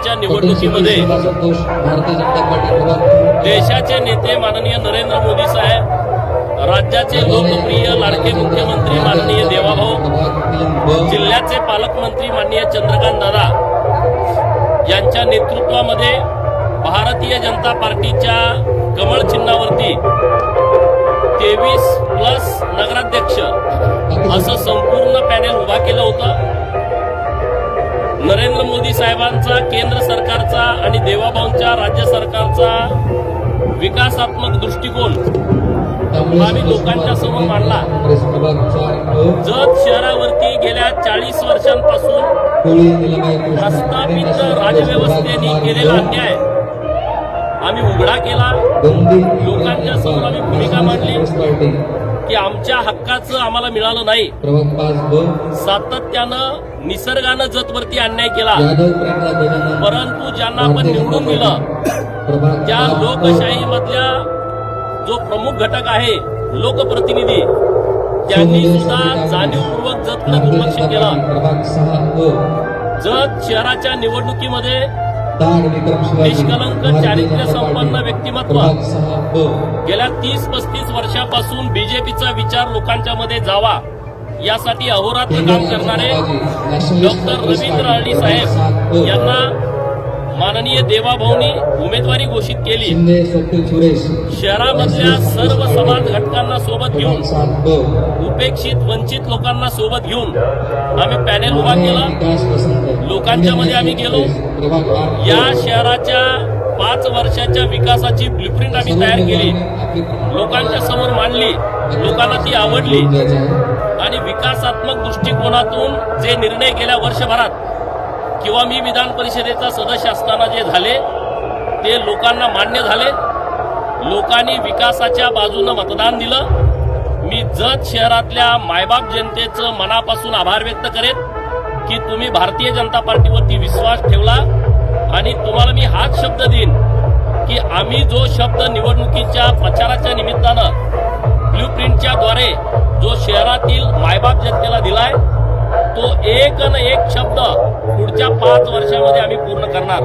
शहराच्या निवडणुकीमध्ये देशाचे नेते माननीय नरेंद्र मोदी साहेब राज्याचे लोकप्रिय लाडके मुख्यमंत्री माननीय देवाभाऊ जिल्ह्याचे पालकमंत्री माननीय चंद्रकांत दादा यांच्या नेतृत्वामध्ये भारतीय जनता पार्टीच्या कमळ चिन्हावरती तेवीस प्लस नगराध्यक्ष असं संपूर्ण पॅनेल उभा केलं होतं. नरेंद्र मोदी साहेबांचा केंद्र सरकारचा आणि देवाभाऊंच्या राज्य सरकारचा विकासात्मक दृष्टिकोन आम्ही लोकांच्या समोर मांडला. जत शहरावरती गेल्या चाळीस वर्षांपासून प्रस्थापित राजव्यवस्थेने केलेला अन्याय आम्ही उघडा केला लोकांच्या समोर आम्ही भूमिका मांडली. की आमच्या हक्काचं आम्हाला मिळालं नाही. सातत्यानं निसर्गानं जतवरती अन्याय केला. परंतु ज्यांना आपण निवडून दिलं त्या लोकशाही मधल्या जो प्रमुख घटक आहे लोकप्रतिनिधी त्यांनी सुद्धा जाणीवपूर्वक जतकडे दुर्लक्ष केलं. जत शहराच्या निवडणुकीमध्ये निष्कलंक चारित्र्य संपन्न व्यक्तिमत्व. ब गेल्या तीस पस्तीस वर्षापासून बीजेपीचा विचार लोकांच्या मध्ये जावा. यासाठी अहोरात्र काम करणारे डॉक्टर रवींद्र हरडी साहेब यांना माननीय देवाभाऊनी उमेदवारी घोषित केली. शहरामधल्या सर्व समाज घटकांना सोबत घेऊन उपेक्षित वंचित लोकांना सोबत घेऊन आम्ही पॅनेल उभा केला. लोकांच्या मध्ये आम्ही गेलो. या शहराच्या पाच वर्षाच्या विकासाची ब्लूप्रिंट आम्ही तयार केली. लोकांच्या समोर मांडली. लोकांना ती आवडली. आणि विकासात्मक दृष्टिकोनातून जे निर्णय गेल्या वर्षभरात किंवा मी विधान परिषदेचा सदस्य असताना जे झाले ते लोकांना मान्य झाले. लोकांनी विकासाच्या बाजूनं मतदान दिलं. मी जत शहरातल्या मायबाप जनतेचं मनापासून आभार व्यक्त करेन की तुम्ही भारतीय जनता पार्टीवरती विश्वास ठेवला आणि तुम्हाला मी हाच शब्द देईन की आम्ही जो शब्द निवडणुकीच्या प्रचाराच्या निमित्तानं ब्ल्यू द्वारे जो शहरातील मायबाप जनतेला दिलाय तो एक न एक शब्द पुढच्या पाच वर्षामध्ये आम्ही पूर्ण करणार.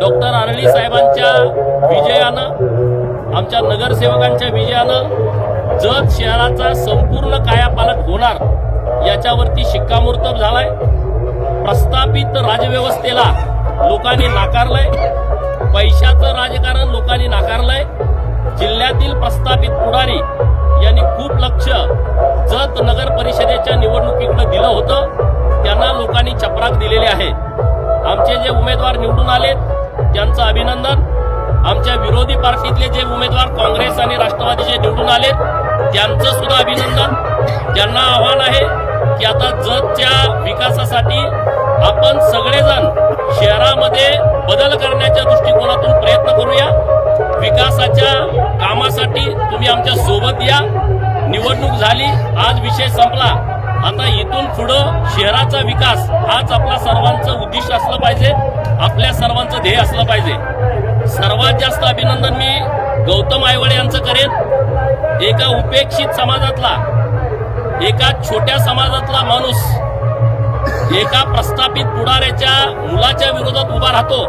डॉक्टर आरळी साहेबांच्या विजयानं आमच्या नगरसेवकांच्या विजयानं जत शहराचा संपूर्ण कायापालट होणार याच्यावरती शिक्कामोर्तब झालाय. प्रस्थापित राजव्यवस्थेला लोकांनी नाकारलंय. पैशाचं राजकारण लोकांनी नाकारलंय. जिल्ह्यातील प्रस्थापित पुढारी यांनी खूप लक्ष जत नगर परिषदेच्या निवडणुकीकडे दिलं होतं त्यांना लोकांनी चपराक दिलेली आहे. आमचे जे उमेदवार निवडून आलेत त्यांचं अभिनंदन. आमच्या विरोधी पार्टीतले जे उमेदवार काँग्रेस आणि राष्ट्रवादीचे निवडून आलेत त्यांचं सुद्धा अभिनंदन. त्यांना आव्हान आहे की आता जतच्या विकासासाठी आपण सगळेजण शहरामध्ये बदल करण्याच्या दृष्टिकोनातून प्रयत्न करूया. विकासाच्या कामासाठी तुम्ही आमच्यासोबत या. निवडणूक झाली आज विषय संपला. आता इथून पुढं शहराचा विकास हाच आपला सर्वांचं उद्दिष्ट असलं पाहिजे. आपल्या सर्वांचं ध्येय असलं पाहिजे. सर्वात जास्त अभिनंदन मी गौतम आयवडे यांचं करेन. एका उपेक्षित समाजातला एका छोट्या समाजातला माणूस एका प्रस्थापित पुढाऱ्याच्या मुलाच्या विरोधात उभा राहतो.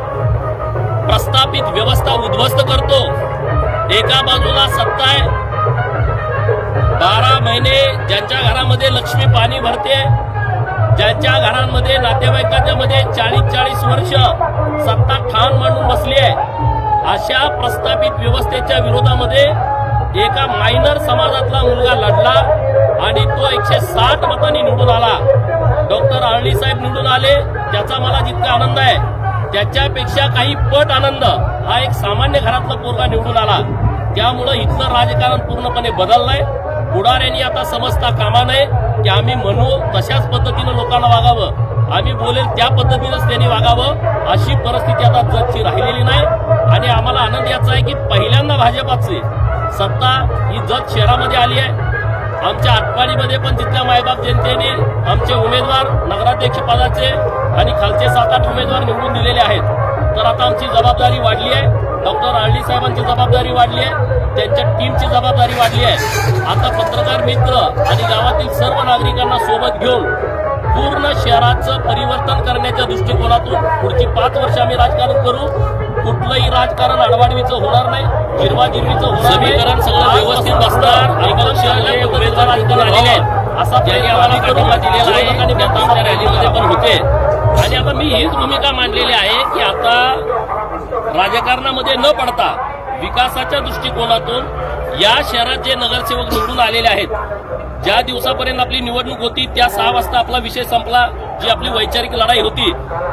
प्रस्थापित व्यवस्था उद्ध्वस्त करतो. एका बाजूला सत्ता आहे. बारा महिने ज्यांच्या घरामध्ये लक्ष्मी पाणी भरते ज्यांच्या घरांमध्ये नातेवाईकांच्या मध्ये चाळीस चाळीस वर्ष सत्ता ठाण मांडून बसली आहे. अशा प्रस्थापित व्यवस्थेच्या विरोधामध्ये एका मायनर समाजातला मुलगा लढला आणि तो एकशे साठ मतांनी निवडून आला. डॉक्टर आळणी साहेब निवडून आले त्याचा मला जितका आनंद आहे त्याच्यापेक्षा काही पट आनंद हा एक सामान्य घरातला पोरगा निवडून आला. त्यामुळं इथलं राजकारण पूर्णपणे बदललंय. पुढाऱ्यांनी आता समजता कामा नये की आम्ही म्हणू तशाच पद्धतीनं लोकांना वागावं. आम्ही बोलेल त्या पद्धतीनंच त्यांनी वागावं. अशी परिस्थिती आता जगची राहिलेली नाही. आणि आम्हाला आनंद याचा आहे की पहिल्यांदा भाजपाची सत्ता ही जत शहरामध्ये आली आहे. आमच्या आटपाडीमध्ये पण तिथल्या मायबाप जनतेने आमचे उमेदवार नगराध्यक्ष पदाचे आणि खालचे सात आठ उमेदवार निवडून दिलेले आहेत. तर आता आमची जबाबदारी वाढली आहे. डॉक्टर आळली साहेबांची जबाबदारी वाढली आहे. त्यांच्या टीमची जबाबदारी वाढली आहे. आता पत्रकार मित्र आणि गावातील सर्व नागरिकांना सोबत घेऊन पूर्ण शहराचं परिवर्तन करण्याच्या दृष्टिकोनातून पुढची पाच वर्ष आम्ही राजकारण करू. कुठलंही राजकारण अडवाडवीचं होणार नाही जिरवाजिरवीचं होणार नाही. समीकरण सगळं व्यवस्थित बसणार. जे उमेदवार आलेले आहेत, असा आम्हाला. पाठिंबा दिलेला आहे रॅलीमध्ये पण होते आणि आता मी हीच भूमिका मांडलेली आहे की आता राजकारणामध्ये न पडता विकासाच्या दृष्टिकोनातून या शहरात जे नगरसेवक निवडून आलेले आहेत ज्या दिवसापर्यंत आपली निवडणूक होती त्या सहा वाजता आपला विषय संपला जी आपली वैचारिक लढाई होती.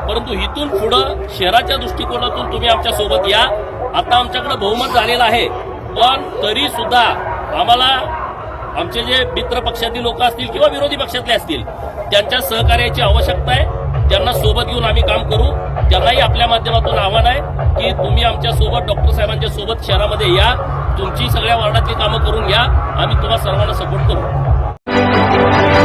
परंतु इथून पुढं शहराच्या दृष्टिकोनातून तुम्ही आमच्यासोबत या. आता आमच्याकडे बहुमत झालेलं आहे. पण तरी सुद्धा आम्हाला आमचे जे मित्र पक्षातील लोक असतील किंवा विरोधी पक्षातले असतील त्यांच्या सहकार्याची आवश्यकता आहे. त्यांना सोबत घेऊन आम्ही काम करू. त्यांनाही आपल्या माध्यमातून आव्हान आहे की तुम्ही आमच्यासोबत डॉक्टर साहेबांच्या सोबत शहरामध्ये या. तुमची सगळ्या वार्डातली कामं करून घ्या. आम्ही तुम्हाला सर्वांना सपोर्ट करू.